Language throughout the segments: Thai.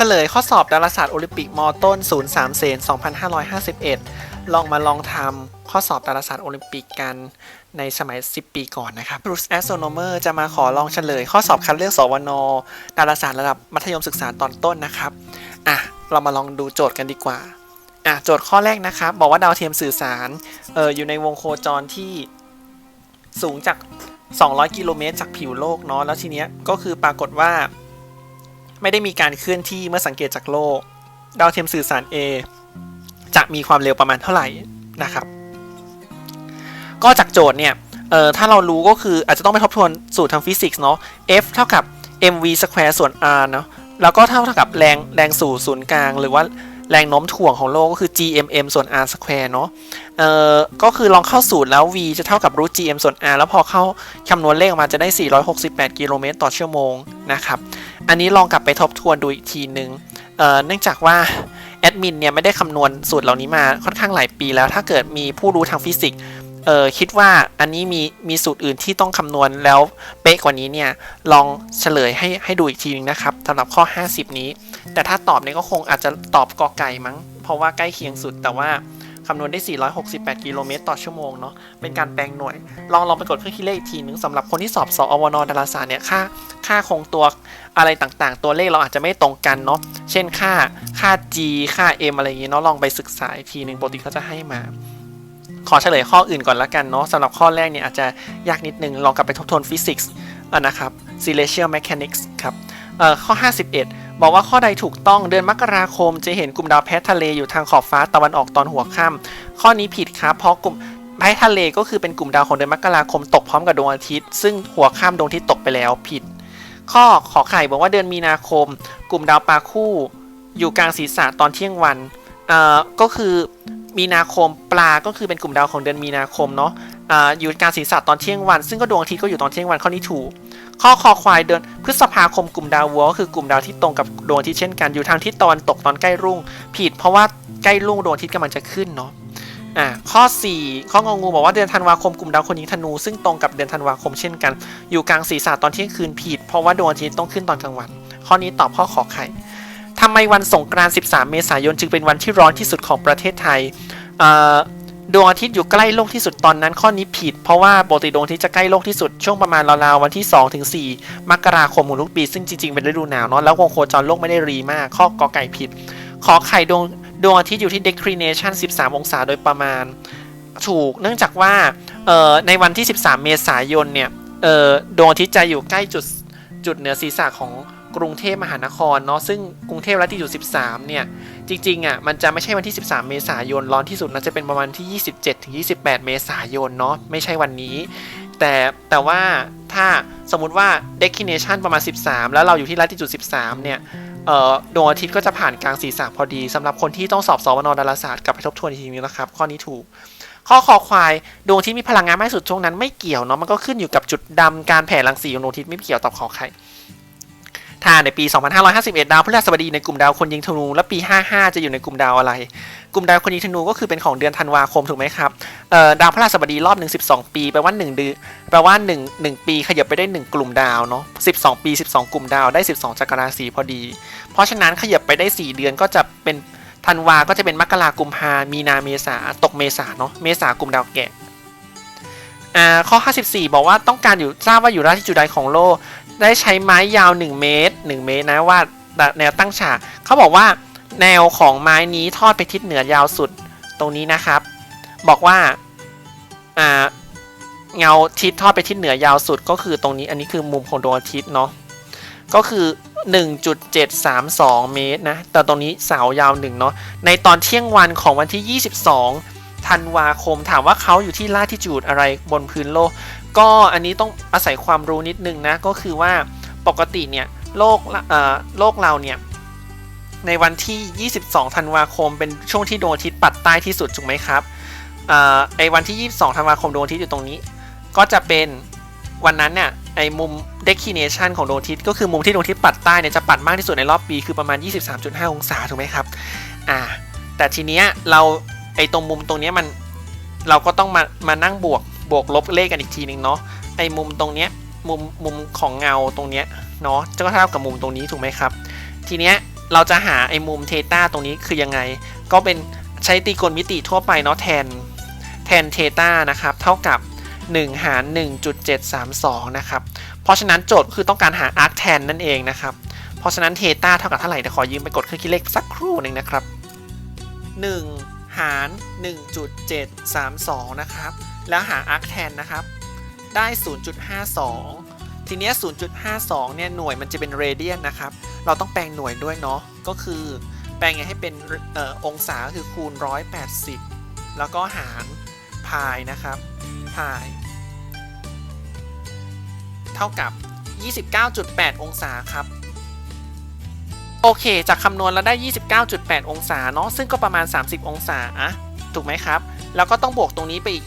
เฉลยข้อสอบดาราศาสตร์โอลิมปิกมต้น 03เซน2551 ลองมาลองทำข้อสอบดาราศาสตร์โอลิมปิกกันในสมัย 10 ปีก่อนนะครับ Bruce Astronomer จะมาขอลองเฉลย ข้อสอบคัดเลือกสวนดาราศาสตร์ระดับมัธยมศึกษาตอนต้นนะครับ อะ เรามาลองดูโจทย์กันดีกว่า อะ โจทย์ข้อแรกนะครับ บอกว่าดาวเทียมสื่อสาร เอออยู่ในวงโคจรที่สูงจาก 200 กิโลเมตรจากผิวโลกเนาะ แล้วทีเนี้ยก็คือปรากฏว่า ไม่ได้มีการเคลื่อนที่เมื่อสังเกตจากโลก ดาวเทียมสื่อสาร A จะมีความเร็วประมาณเท่าไหร่นะครับ ก็จากโจทย์เนี่ยเอ่อถ้าเรารู้ก็คืออาจจะต้องไปทบทวนสูตรทางฟิสิกส์เนาะ F เท่ากับ mv square ส่วน r เนาะแล้วก็เท่ากับแรงแรงสู่ศูนย์กลาง หรือว่า แรงโน้มถ่วงของโลกก็คือ gmm ส่วน r square เนาะเอ่อก็คือลองเข้าสูตรแล้ว v จะเท่ากับรูท gm ส่วน r แล้วพอเข้าคำนวณเลขออกมาจะได้ 468 กิโลเมตรต่อชั่วโมงนะครับ อันนี้ลองกลับไปทบทวนดูอีกทีนึงเอ่อเนื่องจากว่าแอดมินเนี่ยไม่ได้คำนวณสูตรเหล่านี้มาค่อนข้างหลายปีแล้วถ้าเกิดมีผู้รู้ทางฟิสิกส์ เออคิดว่าอันนี้มีมีสูตรอื่นที่ต้องคำนวณแล้วเป๊ะกว่านี้เนี่ยลองเฉลยให้ให้ดูอีกทีนึงนะครับสำหรับข้อ 50 นี้ แต่ถ้าตอบเนี่ยก็คงอาจจะตอบกอไก่มั้ง เพราะว่าใกล้เคียงสุดแต่ว่าคำนวณได้ 468 กิโลเมตรต่อชั่วโมงเนาะ เป็นการแปลงหน่วย ลองลองไปกดเครื่องคิดเลขอีกทีนึงสำหรับคนที่สอบสอวนดาราศาสตร์เนี่ย ค่า ค่าคงตัวอะไรต่างๆ ตัวเลขเราอาจจะไม่ตรงกันเนาะ เช่นค่า ค่า g ค่า m อะไรอย่างเงี้เนาะ ลองไปศึกษาอีกทีนึงปกติเขาจะให้มา ขอเฉลยข้ออื่นก่อนละกันเนาะสำหรับข้อแรกเนี่ยอาจจะยากนิดนึง ลองกลับไปทบทวนฟิสิกส์นะครับ celestial mechanics ครับข้อ 51 บอกว่าข้อใดถูกต้องเดือนมกราคม จะเห็นกลุ่มดาวแพททะเลอยู่ทางขอบฟ้าตะวันออกตอนหัวค่ำข้อนี้ผิดครับเพราะกลุ่มแพททะเลก็คือเป็นกลุ่มดาวของเดือนมกราคมตกพร้อมกับดวงอาทิตย์ ซึ่งหัวค่ำดวงอาทิตย์ตกไปแล้วผิด ข้อขอไข่บอกว่าเดือนมีนาคม กลุ่มดาวปลาคู่ อยู่กลางศีรษะตอนเที่ยงวันอ่อก็คือ มีนาคมปลาก็คือเป็นกลุ่มดาวของเดือนมีนาคมเนาะอ่าอยู่กลางศีรษะตอนเที่ยงวัน ซึ่งก็ดวงอาทิตย์ก็อยู่ตอนเที่ยงวันข้อนี้ถูก ข้อคอควายเดือนพฤษภาคมกลุ่มดาววัวก็คือกลุ่มดาวที่ตรงกับดวงอาทิตย์เช่นกันอยู่ทางทิศตะวันตกตอนใกล้รุ่ง ผิดเพราะว่าใกล้รุ่งดวงอาทิตย์กำลังจะขึ้นเนาะอ่าข้อ 4 ข้ององูบอกว่าเดือนธันวาคมกลุ่มดาวคนยิงธนู ซึ่งตรงกับเดือนธันวาคมเช่นกัน อยู่กลางศีรษะตอนเที่ยงคืนผิด เพราะว่าดวงอาทิตย์ต้องขึ้นตอนกลางวัน ข้อนี้ตอบข้อขอไข่ ทำไมวันสงกรานต์ 13 เมษายน จึงเป็นวันที่ร้อนที่สุดของประเทศไทยดวงอาทิตย์อยู่ใกล้โลกที่สุดตอนนั้นข้อนี้ผิด เพราะว่าปกติดวงอาทิตย์จะใกล้โลกที่สุดช่วงประมาณราวๆวันที่2ถึง4มกราคมของทุกปี ซึ่งจริงๆ เป็นฤดูหนาวเนาะแล้ววงโคจรโลกไม่ได้รีมาก ข้อกอไก่ผิด ขอไข่ดวงดวงอาทิตย์อยู่ที่ declination 13 องศาโดยประมาณ ถูกเนื่องจากว่าในวันที่ 13 เมษายนเนี่ยดวงอาทิตย์จะอยู่ใกล้จุดจุดเหนือศีรษะของ กรุงเทพมหานครเนาะซึ่งกรุงเทพและที่อยู่ 13 เนี่ย จริงๆอะมันจะไม่ใช่วันที่ 13 เมษายน ร้อนที่สุดนะจะเป็นประมาณที่ 27-28 เมษายนเนาะไม่ใช่วันนี้ แต่แต่ว่าถ้าสมมุติว่า declination ประมาณ 13 แล้วเราอยู่ที่ latitude 13 เนี่ยเอ่อดวงอาทิตย์ก็จะผ่านกลางศีรษะพอดีสำหรับคนที่ต้องสอบสวนดาราศาสตร์กลับไปทบทวนอีกทีนึงนะครับ ข้อนี้ถูก ข้อคอควายดวงอาทิตย์มีพลังงานมากสุดช่วงนั้นไม่เกี่ยวเนาะมันก็ขึ้นอยู่กับจุดดำการแผ่รังสีของดวงอาทิตย์ไม่เกี่ยวตอบขอไข่ ถ้าในปี 2551 ดาวพฤหัสบดีในกลุ่มดาวคนยิงธนู และปี 55 จะอยู่ในกลุ่มดาวอะไร กลุ่มดาวคนยิงธนูก็คือเป็นของเดือนธันวาคมถูกไหมครับดาวพฤหัสบดีรอบหนึ่ง12 ปีแปลว่า1เดือนแปลว่า1 1ปีขยับไปได้ 1 กลุ่มดาวเนาะ12 ปี 12 กลุ่มดาวได้ 12 จักรราศีพอดี เพราะฉะนั้นขยับไปได้ 4 เดือนก็จะเป็นธันวาก็จะเป็นมกรากุมภามีนาเมษาตกเมษาเนาะเมษากลุ่มดาวแกะอ่าข้อ 54 บอกว่าต้องการอยู่ทราบว่าอยู่ราที่จุดใดของโลก ได้ใช้ไม้ยาว 1 เมตร 1 เมตรนะวาดแนวตั้งฉากเขาบอกว่าแนวของไม้นี้ทอดไปทิศเหนือยาวสุดตรงนี้นะครับ บอกว่าอ่าเงาทิศทอดไปทิศเหนือยาวสุดก็คือตรงนี้อันนี้คือมุมของดวงอาทิตย์เนาะก็คือ 1.732 เมตรนะแต่ตรงนี้เสายาวหนึ่งเนาะในตอนเที่ยงวันของวันที่ 22 ธันวาคม ถามว่าเขาอยู่ที่ลาติจูดอะไรบนพื้นโลก ก็อันนี้ต้องอาศัยความรู้นิดนึงนะ ก็คือว่าปกติเนี่ยโลกเอ่อโลกเราเนี่ยในวันที่ 22 ธันวาคม เป็นช่วงที่ดวงอาทิตย์ปัดใต้ที่สุดถูกไหมครับอ่อไอวันที่ 22 ธันวาคมดวงอาทิตย์อยู่ตรงนี้ ก็จะเป็นวันนั้นเนี่ยไอ้มุม declination ของดวงอาทิตย์ก็คือมุมที่ดวงอาทิตย์ปัดใต้เนี่ยจะปัดมากที่สุดในรอบปีคือประมาณ 23.5 องศาถูกไหมครับ อ่า แต่ทีเนี้ยเรา ไอตรงมุมตรงนี้มันเราก็ต้องมามานั่งบวกบวกลบเลขกันอีกทีหนึ่งเนาะไอ้มุมตรงเนี้ยมุมมุมของเงาตรงเนี้ยเนาะจะก็เท่ากับมุมตรงนี้ถูกไหมครับ ทีเนี้ยเราจะหาไอ้มุมเทต้าตรงนี้คือยังไง ก็เป็นใช้ตรีโกณมิติทั่วไปเนาะแทนแทนเทต้านะครับเท่ากับ 1 หาร 1.732 นะครับ เพราะฉะนั้นโจทย์คือต้องการหาอาร์คแทนนั่นเองนะครับ เพราะฉะนั้นเทต้าเท่ากับเท่าไหร่เดี๋ยวขอยืมไปกดเครื่องคิดเลขสักครู่หนึ่งนะครับ 1 หาร 1.732 นะครับ แล้วหาอาร์คแทนนะครับ ได้ 0.52 ทีเนี้ย0.52 เนี่ยหน่วยมันจะเป็นเรเดียนนะครับ เราต้องแปลงหน่วยด้วยเนาะ ก็คือแปลงไงให้เป็นออองศาก็คือคูณ 180 แล้วก็หารพายนะครับพาย เท่ากับ 29.8 องศาครับ โอเค จากคำนวณแล้วได้ 29.8 องศาเนาะซึ่งก็ประมาณ 30 องศาอะถูกไหมครับ แล้วก็ต้องบวกตรงนี้ไปอีก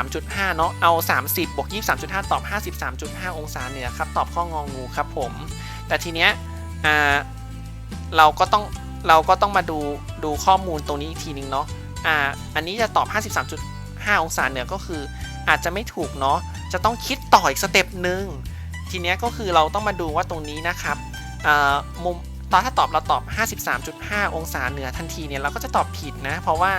23.5 เนาะเอา 30 บวก 23.5 ตอบ 53.5 องศาเหนือครับ ตอบข้ององูครับผม แต่ทีเนี้ยเราก็ต้องเราก็ต้องมาดูดูข้อมูลตรงนี้อีกทีนึงเนาะอ่าอันนี้จะตอบ 53.5 องศาเหนือก็คือ อาจจะไม่ถูกเนาะจะต้องคิดต่ออีกสเต็ปหนึ่งทีเนี้ยก็คือเราต้องมาดูว่าตรงนี้นะครับอ่ามุม ตอนถ้าตอบเราตอบ 53.5 องศาเหนือทันทีเนี่ยเราก็จะตอบผิดนะ เพราะว่า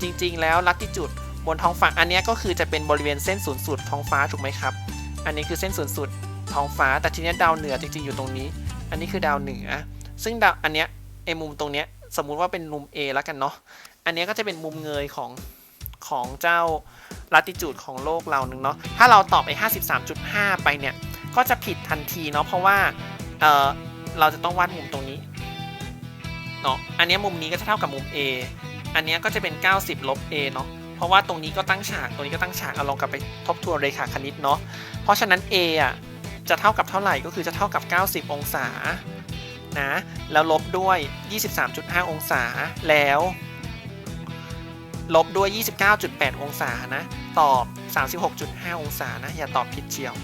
จริง ๆ แล้วลัติจุดบนท้องฟ้าอันนี้ก็คือจะเป็นบริเวณเส้นศูนย์สูตรท้องฟ้าถูกไหมครับ อันนี้คือเส้นศูนย์สูตรท้องฟ้า แต่ทีนี้ดาวเหนือจริงๆอยู่ตรงนี้ อันนี้คือดาวเหนือ ซึ่งดาวอันเนี้ยไอมุมตรงเนี้ยสมมุติว่าเป็นมุม A แล้วกันเนาะ อันนี้ก็จะเป็นมุมเงยของของเจ้าลัติจูดของโลกเราหนึ่งเนาะ ถ้าเราตอบไอ้53.5 ไปเนี่ย ก็จะผิดทันทีเนาะ เพราะว่าเออ เราจะต้องวาดมุมตรงนี้เนาะอันนี้มุมนี้ก็จะเท่ากับมุม A อันนี้ก็จะเป็น 90 ลบ A เนาะเพราะว่าตรงนี้ก็ตั้งฉากตรงนี้ก็ตั้งฉากเอาลองกลับไปทบทวนเรขาคณิตเนาะเพราะฉะนั้น A อะจะเท่ากับเท่าไหร่ก็คือจะเท่ากับ 90 องศานะแล้วลบด้วย 23.5 องศาแล้ว ลบด้วย 29.8 องศานะตอบ 36.5 องศานะอย่าตอบผิดเชียว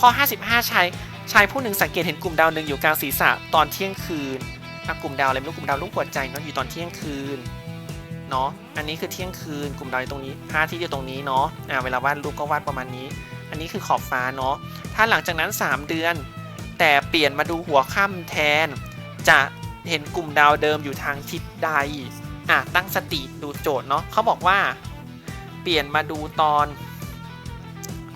ข้อ 55 ใชาย ชายผู้หนึ่งสังเกตเห็นกลุ่มดาวหนึ่งอยู่กลางศีรษะตอนเที่ยงคืนอะกลุ่มดาวอะไรไม่รู้กลุ่มดาวลูกหัวใจเนาะอยู่ตอนเที่ยงคืนเนาะ อันนี้คือเที่ยงคืนกลุ่มดาวอยู่ตรงนี้พระอาทิตย์อยู่ตรงนี้เนาะอ่าเวลาวาดรูปก็วาดประมาณนี้ อันนี้คือขอบฟ้าเนาะ ถ้าหลังจากนั้น 3 เดือน แต่เปลี่ยนมาดูหัวค่ำแทน จะเห็นกลุ่มดาวเดิมอยู่ทางทิศใดอะตั้งสติดูโจทย์เนาะเขาบอกว่า เปลี่ยนมาดูตอน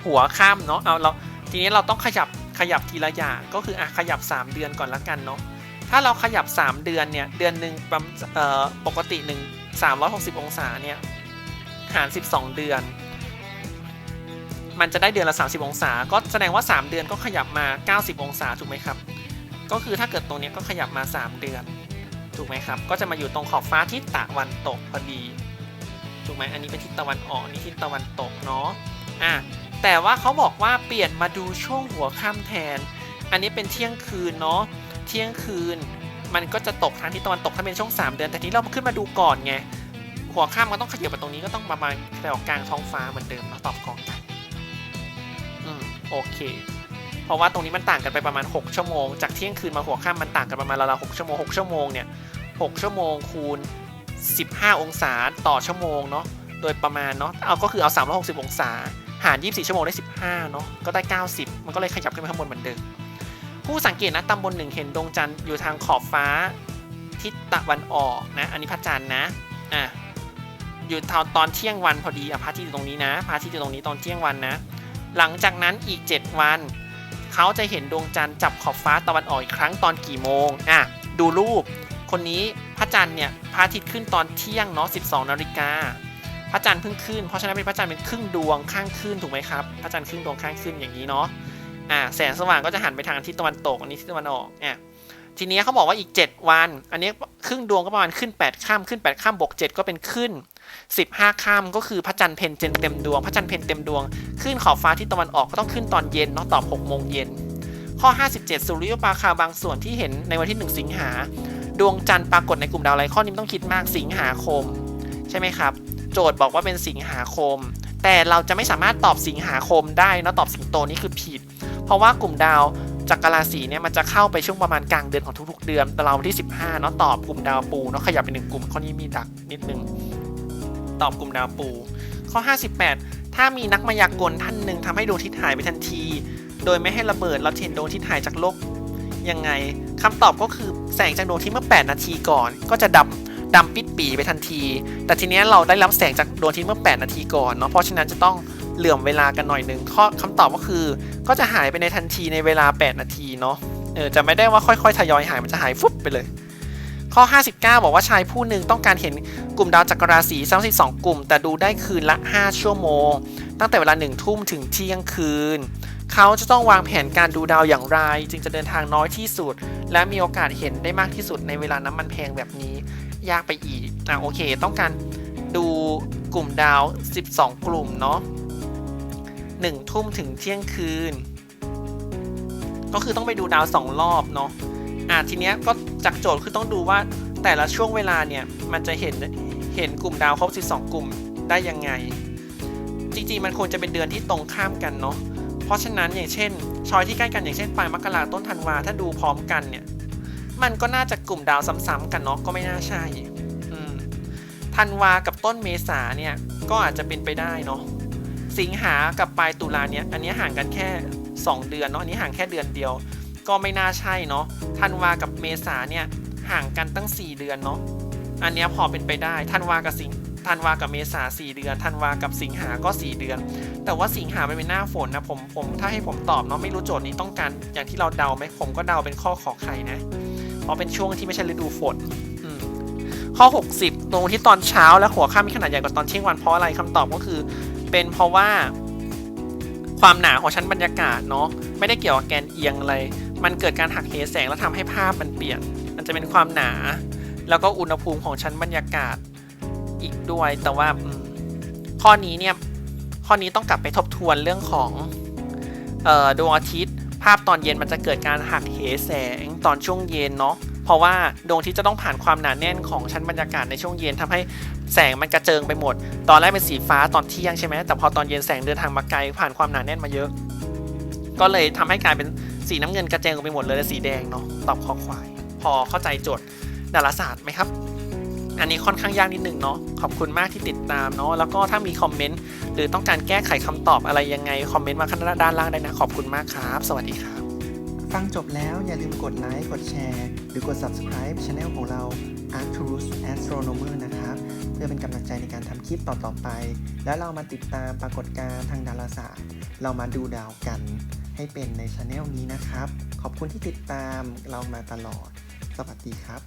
หัวค่ำเนาะเอาเราทีนี้เราต้องขยับ ขยับทีละอย่างก็คืออะขยับ 3 เดือนก่อนละกันเนาะถ้าเราขยับ 3 เดือนเนี่ยเดือนหนึ่งประมาณเอ่อปกติ1 360 องศาเนี่ยหาร 12 เดือน มันจะได้เดือนละ 30 องศา ก็แสดงว่า 3 เดือนก็ขยับมา 90 องศาถูกไหมครับ ก็คือถ้าเกิดตรงเนี้ยก็ขยับมา 3 เดือน ถูกไหมครับ ก็จะมาอยู่ตรงขอบฟ้าทิศตะวันตกพอดี ถูกไหมอันนี้เป็นทิศตะวันออกนี่ทิศตะวันตกเนาะ อะ แต่ว่าเขาบอกว่าเปลี่ยนมาดูช่วงหัวค่ำแทน อันนี้เป็นเที่ยงคืนเนาะ เที่ยงคืน มันก็จะตกทางทิศตะวันตกถ้าเป็นช่วง 3 เดือน แต่ทีนี้เราขึ้นมาดูก่อนไง หัวค่ำมันต้องขยับมาตรงนี้ก็ต้องประมาณแถวกลางท้องฟ้าเหมือนเดิมเนาะตอบกองกัน อืมโอเค เพราะว่าตรงนี้มันต่างกันไปประมาณ 6 ชั่วโมง จากเที่ยงคืนมาหัวค่ำมันต่างกันประมาณราวๆ6ชั่วโมง6ชั่วโมงเนี่ย6ชั่วโมงคูณ 15 องศาต่อชั่วโมงเนาะ โดยประมาณเนาะ เอาก็คือเอา 360 องศา หาร 24 ชั่วโมงได้ 15 เนาะ ก็ได้ 90 มันก็เลยขยับขึ้นไปข้างบนเหมือนเดิม ผู้สังเกตนะตำบลหนึ่งเห็นดวงจันทร์อยู่ทางขอบฟ้าทิศตะวันออกนะ อันนี้พระจันทร์นะ อะ อยู่ตอนตอนเที่ยงวันพอดีอะพระอาทิตย์อยู่ตรงนี้นะ พระอาทิตย์อยู่ตรงนี้ตอนเที่ยงวันนะ หลังจากนั้นอีก 7 วัน เขาจะเห็นดวงจันทร์จับขอบฟ้าตะวันออกอีกครั้งตอนกี่โมง อะ ดูรูป คนนี้พระจันทร์เนี่ย พระอาทิตย์ขึ้นตอนเที่ยงเนาะ 12 นาฬิกา พระจันทร์เพิ่งขึ้น เพราะฉะนั้นเป็นพระจันทร์เป็นครึ่งดวงข้างขึ้นถูกไหมครับ พระจันทร์ครึ่งดวงข้างขึ้นอย่างนี้เนาะ อ่า แสงสว่างก็จะหันไปทางทิศตะวันตกอันนี้ทิศตะวันออก อะ ทีนี้เขาบอกว่าอีก 7 วัน อันนี้ครึ่งดวงก็ประมาณขึ้น8ค่ำขึ้น8ค่ำบวก7ก็เป็นขึ้น 15ค่ำก็คือพระจันทร์เพนเจนเต็มดวง พระจันทร์เพนเต็มดวง ขึ้นขอบฟ้าทิศตะวันออกก็ต้องขึ้นตอนเย็นเนาะตอบ6โมงเย็น ข้อ 57 สุริยุปราคาบางส่วนที่เห็นในวันที่ 1 สิงหา ดวงจันทร์ปรากฏในกลุ่มดาวอะไรข้อนี้ต้องคิดมากสิงหาคม ใช่ไหมครับ โจทย์บอกว่าเป็นสิงหาคม แต่เราจะไม่สามารถตอบสิงหาคมได้นะตอบสิงโตนี่คือผิด เพราะว่ากลุ่มดาวจักรราศีเนี่ยมันจะเข้าไปช่วงประมาณกลางเดือนของทุกๆ เดือนแต่เราที่ 15เนาะตอบกลุ่มดาวปูเนาะขยับไปหนึ่งกลุ่มข้อนี้มีดักนิดนึงตอบกลุ่มดาวปู ข้อ 58 ถ้ามีนักมายากลท่านหนึ่งทำให้ดวงอาทิตย์หายไปทันที โดยไม่ให้ระเบิดเราเห็นดวงอาทิตย์หายจากโลกยังไงคำตอบก็คือแสงจากดวงอาทิตย์เมื่อ 8 นาทีก่อน ก็จะดำ ดำปิดปีไปทันที แต่ทีเนี้ยเราได้รับแสงจากดวงอาทิตย์เมื่อ 8 นาทีก่อนเนาะเพราะฉะนั้นจะต้องเหลื่อมเวลากันหน่อยหนึ่งข้อคำตอบก็คือ ก็จะหายไปในทันทีในเวลา 8 นาทีเนาะเออจะไม่ได้ว่าค่อยๆทยอยหายมันจะหายฟุบไปเลยข้อ 59 บอกว่าชายผู้หนึ่งต้องการเห็นกลุ่มดาวจักรราศี32 กลุ่ม แต่ดูได้คืนละ 5 ชั่วโมง ตั้งแต่เวลา 1 ทุ่มถึงเที่ยงคืน เขาจะต้องวางแผนการดูดาวอย่างไร จึงจะเดินทางน้อยที่สุด และมีโอกาสเห็นได้มากที่สุดในเวลาน้ำมันแพงแบบนี้ ยากไปอีกอะโอเค ต้องการดูกลุ่มดาว 12 กลุ่มเนาะ1ทุ่มถึงเที่ยงคืน ก็คือต้องไปดูดาว 2 รอบเนาะอะทีเนี้ยก็จากโจทย์คือต้องดูว่าแต่ละช่วงเวลาเนี่ย มันจะเห็นเห็นกลุ่มดาวครบ 12 กลุ่มได้ยังไง จริงๆ มันควรจะเป็นเดือนที่ตรงข้ามกันเนาะเพราะฉะนั้นอย่างเช่นชอยที่ใกล้กันอย่างเช่นปลายมกราต้นธันวาถ้าดูพร้อมกันเนี่ย มันก็น่าจะกลุ่มดาวซ้ำๆกันเนาะก็ไม่น่าใช่อืมธันวากับต้นเมษาเนี่ยก็อาจจะเป็นไปได้เนาะสิงหากับปลายตุลาเนี่ยอันนี้ห่างกันแค่ 2 เดือนเนาะอันนี้ห่างแค่เดือนเดียว ก็ไม่น่าใช่เนาะธันวากับเมษาเนี่ยห่างกันตั้ง 4 เดือนเนาะอันนี้พอเป็นไปได้ธันวากับสิงธันวากับเมษา4เดือนธันวากับสิงหาก็ 4 เดือน แต่ว่าสิงหามันเป็นหน้าฝนนะผมผมถ้าให้ผมตอบเนาะไม่รู้โจทย์นี้ต้องการอย่างที่เราเดาไหมผมก็เดาเป็นข้อขอไข่นะ เพราะเป็นช่วงที่ไม่ใช่ฤดูฝนข้อ 60 ตรงที่ตอนเช้าและหัวค่ำมีขนาดใหญ่กว่าตอนเที่ยงวันเพราะอะไรคำตอบก็คือ เป็นเพราะว่า ความหนาของชั้นบรรยากาศเนาะไม่ได้เกี่ยวกับแกนเอียงอะไร มันเกิดการหักเหแสงแล้วทำให้ภาพมันเปลี่ยน มันจะเป็นความหนา แล้วก็อุณหภูมิของชั้นบรรยากาศอีกด้วย แต่ว่าข้อนี้เนี่ยข้อนี้ต้องกลับไปทบทวนเรื่องของออดวงอาทิตย์ ภาพตอนเย็นมันจะเกิดการหักเหแสงตอนช่วงเย็นเนาะเพราะว่าดวงอาทิตย์จะต้องผ่านความหนาแน่นของชั้นบรรยากาศในช่วงเย็นทำให้แสงมันกระเจิงไปหมด ตอนแรกเป็นสีฟ้าตอนเที่ยงใช่ไหมแต่พอตอนเย็นแสงเดินทางมาไกลผ่านความหนาแน่นมาเยอะ ก็เลยทำให้กลายเป็นสีน้ำเงินกระเจิงไปหมดเลยและสีแดงเนาะตอบข้อควาย พอเข้าใจโจทย์ดาราศาสตร์ไหมครับ อันนี้ค่อนข้างยากนิดหนึ่งเนาะขอบคุณมากที่ติดตามเนาะแล้วก็ถ้ามีคอมเมนต์หรือต้องการแก้ไขคำตอบอะไรยังไงคอมเมนต์มาข้างด้านล่างได้นะ ขอบคุณมากครับ สวัสดีครับ ฟังจบแล้วอย่าลืมกดไลค์กดแชร์หรือกด subscribe channel ของเรา Arcturus Astronomer นะครับ เพื่อเป็นกำลังใจในการทำคลิปต่อๆไป แล้วเรามาติดตามปรากฏการณ์ทางดาราศาสตร์ เรามาดูดาวกันให้เป็นในช anel นี้นะครับ ขอบคุณที่ติดตามเรามาตลอด สวัสดีครับ